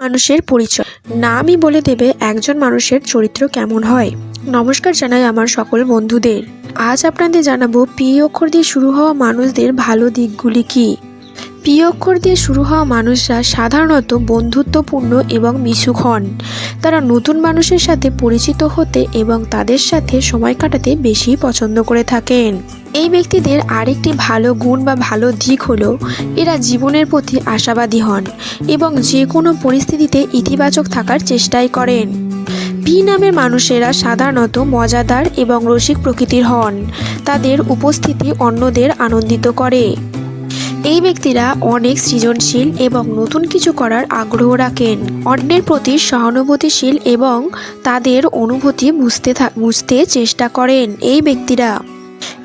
মানুষের পরিচয়। নামই বলে দেবে একজন মানুষের চরিত্র কেমন হয়। নমস্কার জানাই আমার সকল বন্ধুদের। আজ আপনাদের জানাব পি অক্ষর দিয়ে শুরু হওয়া মানুষদের ভালো দিকগুলি কি? পি অক্ষর দিয়ে শুরু হওয়া মানুষরা সাধারণত বন্ধুত্বপূর্ণ এবং মিশুক হন। তারা নতুন মানুষের সাথে পরিচিত হতে এবং তাদের সাথে সময় কাটাতে বেশি পছন্দ করে থাকেন। এই ব্যক্তিদের আরেকটি ভালো গুণ বা ভালো দিক হলো, এরা জীবনের প্রতি আশাবাদী হন এবং যে কোনো পরিস্থিতিতে ইতিবাচক থাকার চেষ্টাই করেন। পি নামের মানুষেরা সাধারণত মজাদার এবং রসিক প্রকৃতির হন। তাদের উপস্থিতি অন্যদের আনন্দিত করে। এই ব্যক্তিরা অনেক সৃজনশীল এবং নতুন কিছু করার আগ্রহ রাখেন। অন্যের প্রতি সহানুভূতিশীল এবং তাদের অনুভূতি বুঝতে বুঝতে চেষ্টা করেন। এই ব্যক্তিরা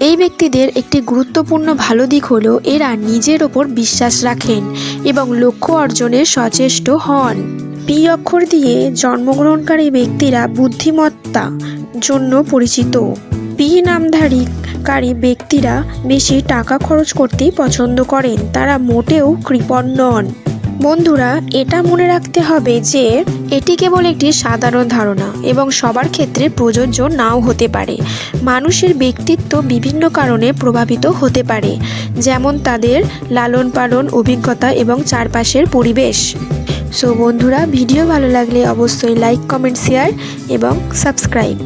এই ব্যক্তিদের একটি গুরুত্বপূর্ণ ভালো দিক হলো এরা নিজের ওপর বিশ্বাস রাখেন এবং লক্ষ্য অর্জনে সচেষ্ট হন। পি অক্ষর দিয়ে জন্মগ্রহণকারী ব্যক্তিরা বুদ্ধিমত্তা জন্য পরিচিত। পি নামধারী কারী ব্যক্তিরা বেশি টাকা খরচ করতেই পছন্দ করেন, তারা মোটেও কৃপণ নন। বন্ধুরা, এটা মনে রাখতে হবে যে, এটি কেবল একটি সাধারণ ধারণা এবং সবার ক্ষেত্রে প্রযোজ্য নাও হতে পারে। মানুষের ব্যক্তিত্ব বিভিন্ন কারণে প্রভাবিত হতে পারে, যেমন তাদের লালন পালন অভিজ্ঞতা এবং চারপাশের পরিবেশ। সো বন্ধুরা, ভিডিও ভালো লাগলে অবশ্যই লাইক কমেন্ট শেয়ার এবং সাবস্ক্রাইব